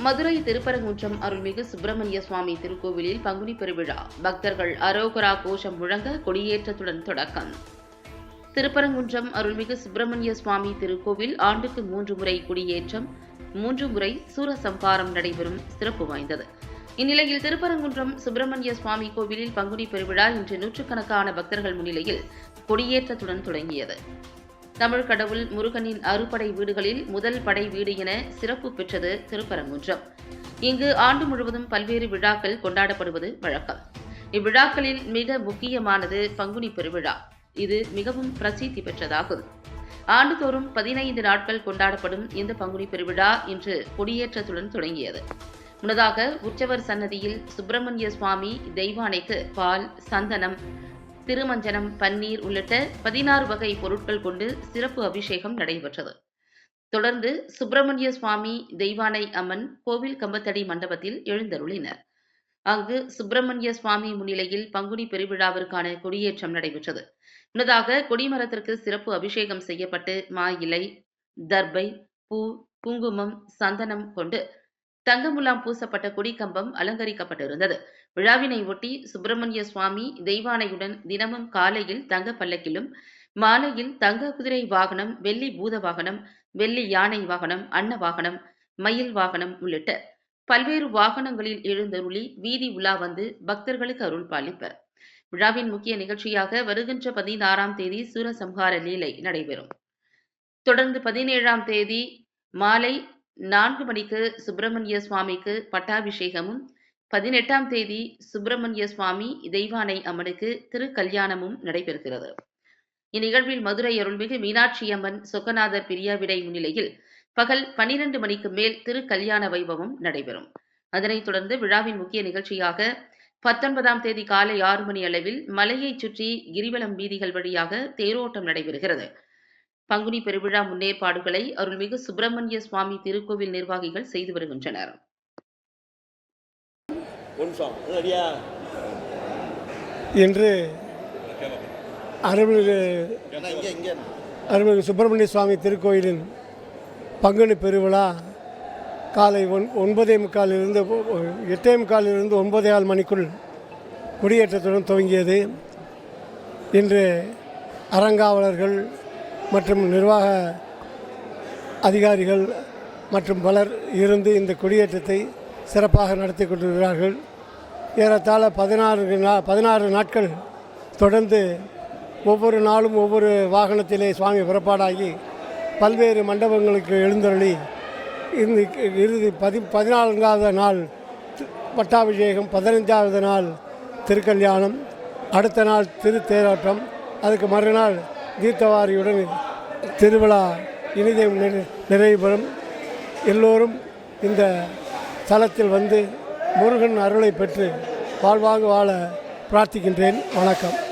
மதுரை திருப்பரங்குன்றம் அருள்மிகு சுப்பிரமணிய சுவாமி திருக்கோவிலில் பங்குனி பெருவிழா. பக்தர்கள் அரோகரா கோஷம் முழங்க கொடியேற்றத்துடன் தொடக்கம். திருப்பரங்குன்றம் அருள்மிகு சுப்பிரமணிய சுவாமி திருக்கோவில் ஆண்டுக்கு மூன்று முறை கொடியேற்றம் மூன்று முறை சூரசம்பாரம் நடைபெறும் சிறப்பு வாய்ந்தது. இந்நிலையில் திருப்பரங்குன்றம் சுப்பிரமணிய சுவாமி கோவிலில் பங்குனி பெருவிழா இன்று நூற்றுக்கணக்கான பக்தர்கள் முன்னிலையில் கொடியேற்றத்துடன் தொடங்கியது. தமிழ் கடவுள் முருகனின் அறுபடை வீடுகளில் முதல் படை வீடு என சிறப்பு பெற்றது திருப்பரங்குன்றம். இங்கு ஆண்டு முழுவதும் பல்வேறு விழாக்கள் கொண்டாடப்படுவது வழக்கம். இவ்விழாக்களில் மிக முக்கியமானது பங்குனி பெருவிழா. இது மிகவும் பிரசித்தி பெற்றதாகும். ஆண்டுதோறும் பதினைந்து நாட்கள் கொண்டாடப்படும் இந்த பங்குனி பெருவிழா இன்று கொடியேற்றத்துடன் தொடங்கியது. முன்னதாக உற்சவர் சன்னதியில் சுப்பிரமணிய சுவாமி தெய்வானைக்கு பால் சந்தனம் திருமஞ்சனம் பன்னீர் உள்ளிட்ட பதினாறு வகை பொருட்கள் கொண்டு சிறப்பு அபிஷேகம் நடைபெற்றது. தொடர்ந்து சுப்பிரமணிய சுவாமி தெய்வானை அம்மன் கோவில் கம்பத்தடி மண்டபத்தில் எழுந்தருளினர். அங்கு சுப்பிரமணிய சுவாமி முன்னிலையில் பங்குனி பெருவிழாவிற்கான கொடியேற்றம் நடைபெற்றது. முன்னதாக கொடிமரத்திற்கு சிறப்பு அபிஷேகம் செய்யப்பட்டு மா இலை தர்பை பூ குங்குமம் சந்தனம் கொண்டு தங்கமுலாம் பூசப்பட்ட கொடிக்கம்பம் அலங்கரிக்கப்பட்டிருந்தது. விழாவினை ஒட்டி சுப்பிரமணிய சுவாமி தெய்வானையுடன் தினமும் காலையில் தங்க பல்லக்கிலும் மாலையில் தங்க குதிரை வாகனம் வெள்ளி பூத வாகனம் வெள்ளி யானை வாகனம் அன்ன வாகனம் மயில் வாகனம் உள்ளிட்ட பல்வேறு வாகனங்களில் எழுந்தருளி வீதி உலா வந்து பக்தர்களுக்கு அருள் பாலிப்பர். விழாவின் முக்கிய நிகழ்ச்சியாக வருகின்ற பதினாறாம் தேதி சூரசம்ஹார லீலை நடைபெறும். தொடர்ந்து பதினேழாம் தேதி மாலை நான்கு மணிக்கு சுப்பிரமணிய சுவாமிக்கு பட்டாபிஷேகமும் பதினெட்டாம் தேதி சுப்பிரமணிய சுவாமி தெய்வானை அம்மனுக்கு திருக்கல்யாணமும் நடைபெறுகிறது. இந்நிகழ்வில் மதுரை அருள்மிகு மீனாட்சி அம்மன் சொக்கநாதர் பிரியாவிடை முன்னிலையில் பகல் பனிரெண்டு மணிக்கு மேல் திருக்கல்யாண வைபவம் நடைபெறும். அதனைத் தொடர்ந்து விழாவின் முக்கிய நிகழ்ச்சியாக பத்தொன்பதாம் தேதி காலை ஆறு மணி அளவில் மலையைச் சுற்றி கிரிவலம் வீதிகள் வழியாக தேரோட்டம் நடைபெறுகிறது. பங்குனி பெருவிழா முன்னேற்பாடுகளை அருள்மிகு சுப்பிரமணிய சுவாமி திருக்கோவில் நிர்வாகிகள் செய்து வருகின்றனர். இன்று அருள்மிகு அருள்மிகு சுப்பிரமணிய சுவாமி திருக்கோயிலின் பங்குனி பெருவிழா காலை ஒன் ஒன்பதே முக்காலிலிருந்து எட்டே முக்காலிலிருந்து ஒன்பதே கால் மணிக்குள் குடியேற்றத்துடன் துவங்கியது. இன்று அறங்காவலர்கள் மற்றும் நிர்வாக அதிகாரிகள் மற்றும் பலர் இருந்து இந்த குடியேற்றத்தை சிறப்பாக நடத்தி கொண்டிருக்கிறார்கள். ஏறத்தாழ பதினாறு நா பதினாறு நாட்கள் தொடர்ந்து ஒவ்வொரு நாளும் ஒவ்வொரு வாகனத்திலே சுவாமி புறப்பாடாகி பல்வேறு மண்டபங்களுக்கு எழுந்தருளி இந்த இறுதி பதி பதினான்காவது நாள் பட்டாபிஷேகம் பதினைஞ்சாவது நாள் திருக்கல்யாணம் அடுத்த நாள் திருத்தேரோட்டம் அதுக்கு மறுநாள் தீர்த்தவாரியுடன் திருவிழா இனிதயம் நிறை- நிறைவு பெறும் எல்லோரும் இந்த தலத்தில் வந்து முருகன் அருளை பெற்று வாழ்வாக வாழ பிரார்த்திக்கின்றேன். வணக்கம்.